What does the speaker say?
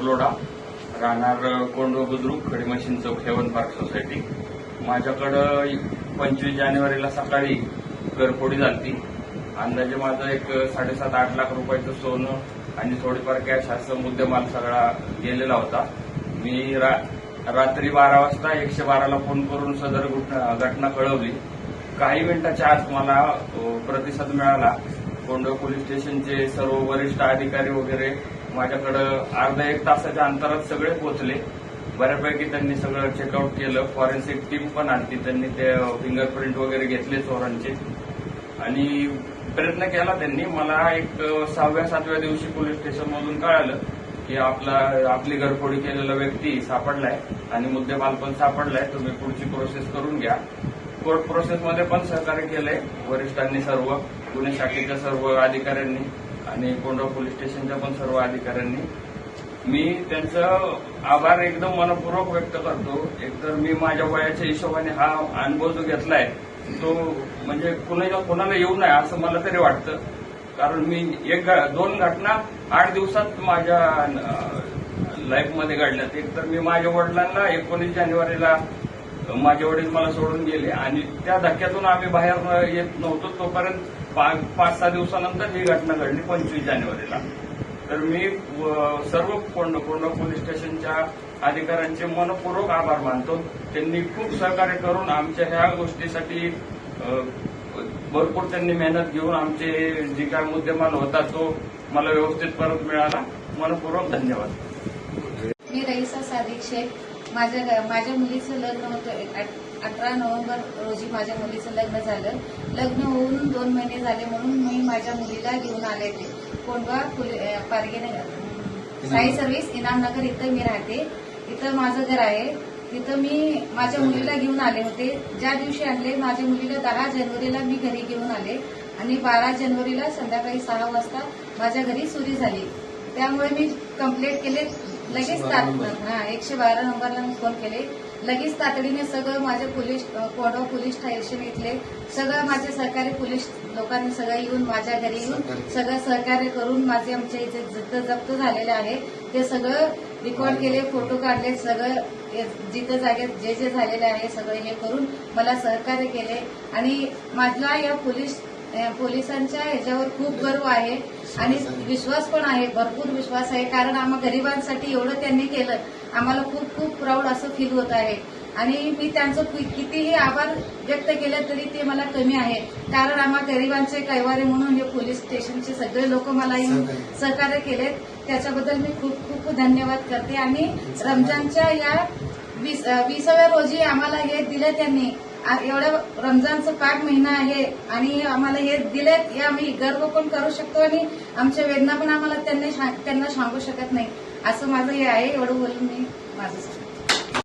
राहणार कोंडो बुद्रुक खडीमशीन चौक heaven park society. माझ्याकडं पंचवीस जानेवारीला सकाळी घरफोडी झाली अंदाजे माझं एक साडेसात आठ लाख रुपयाचं सोनं आणि थोडीफार कॅश असं मुद्देमाल सगळा गेलेला होता. मी रा- रात्री बारा वाजता एकशे बाराला फोन करून सदर घटना घटना कळवली. काही मिनिटाच्या आत मला प्रतिसाद मिळाला. गोंडव पोलीस स्टेशनचे सर्व वरिष्ठ अधिकारी वगैरे माझ्याकडं अर्धा एक तासाच्या अंतरात सगळे पोहोचले. बऱ्यापैकी त्यांनी सगळं चेकआउट केलं. फॉरेन्सिक टीम पण आणली त्यांनी ते फिंगरप्रिंट वगैरे घेतले चोरांचे. आणि प्रयत्न केला त्यांनी. मला एक सहाव्या सातव्या दिवशी पोलीस स्टेशनमधून कळालं की आपला आपली घरफोडी केलेला व्यक्ती सापडलाय आणि मुद्देमाल पण सापडलाय. तुम्ही पुढची प्रोसेस करून घ्या. कोर्ट प्रोसेसमध्ये पण सहकार्य केलंय. वरिष्ठांनी सर्व गुन्हे शाखेच्या सर्व अधिकाऱ्यांनी आणि कोंडा पोलीस स्टेशनच्या पण सर्व अधिकाऱ्यांनी. मी त्यांचं आभार एकदम मनपूर्वक व्यक्त करतो. एकतर मी माझ्या वयाच्या हिशोबाने हा अनुभव जो घेतलाय तो म्हणजे कुणाला कोणाला येऊ नये असं मला तरी वाटतं. कारण मी एक दोन घटना आठ दिवसात माझ्या लाईफमध्ये घडल्यात. एक तर मी माझ्या वडिलांना एकोणीस जानेवारीला माझे वडील मला सोडून गेले आणि त्या धक्क्यातून आम्ही बाहेर येत नव्हतो. तोपर्यंत पा- पाच सहा दिवसानंतर ही घटना घडली पंचवीस जानेवारीला. तर मी सर्व कोंड कोंड पोलीस स्टेशनच्या अधिकाऱ्यांचे मनपूर्वक आभार मानतो. त्यांनी खूप सहकार्य करून आमच्या ह्या गोष्टीसाठी भरपूर त्यांनी मेहनत घेऊन आमचे जे काय मुद्देमाल होता तो मला व्यवस्थित परत मिळाला. मनपूर्वक धन्यवाद. मी रईसा सादिक शेख. माझ्या घ- माझ्या मुलीचं लग्न होतं अठ- अठरा नोव्हेंबर रोजी माझ्या मुलीचं लग्न झालं. लग्न होऊन दोन महिने झाले म्हणून मी माझ्या मुलीला घेऊन आले ते कोंडवा पारगेनगर साई सर्व्हिस इनामनगर इथं मी राहते. इथं माझं घर आहे. तिथं मी माझ्या मुलीला घेऊन आले होते. ज्या दिवशी आणले माझ्या मुलीला दहा जानेवारीला मी घरी घेऊन आले. आणि बारा जानेवारीला संध्याकाळी सहा वाजता माझ्या घरी सुरी झाली. त्यामुळे मी कंप्लेंट केले. लगेच हा एकशे बारा नंबरला मी फोन केले. लगेच तातडीने सगळं माझे पोलीस कोडवा पोलीस स्टेशन इथले सगळं माझे सरकारी पोलीस लोकांनी सगळं येऊन माझ्या घरी येऊन सगळं सहकार्य करून माझे आमचे इथे जिथं जप्त झालेले आहे. ते सगळं रेकॉर्ड केले फोटो काढले सगळं जिथं जागेत जे जे झालेले आहे सगळं हे करून मला सहकार्य केले. आणि माझला या पोलीस पोलिसांच्या ह्याच्यावर खूप गर्व आहे आणि विश्वास पण आहे भरपूर विश्वास आहे. कारण आम्हा गरिबांसाठी एवढं त्यांनी केलं आम्हाला खूप खूप प्राऊड असं फील होत आहे. आणि मी त्यांचं कितीही आभार व्यक्त केलं तरी ते मला कमी आहे. कारण आम्हा गरिबांचे कैवारे म्हणून हे पोलीस स्टेशनचे सगळे लोक मला येऊन सहकार्य. केले त्याच्याबद्दल मी खूप खूप धन्यवाद करते. आणि रमजानच्या या वीस विसाव्या रोजी आम्हाला हे दिलं त्यांनी. आ- रमजानचं रमजानचा पाक महिना आहे आणि आम्हाला हे दिलेत हे आम्ही गर्व पण करू शकतो आणि आमच्या वेदना पण आम्हाला त्यांनी त्यांना सांगू शकत नाही. असं माझं हे आहे एवढं बोलून मी माझं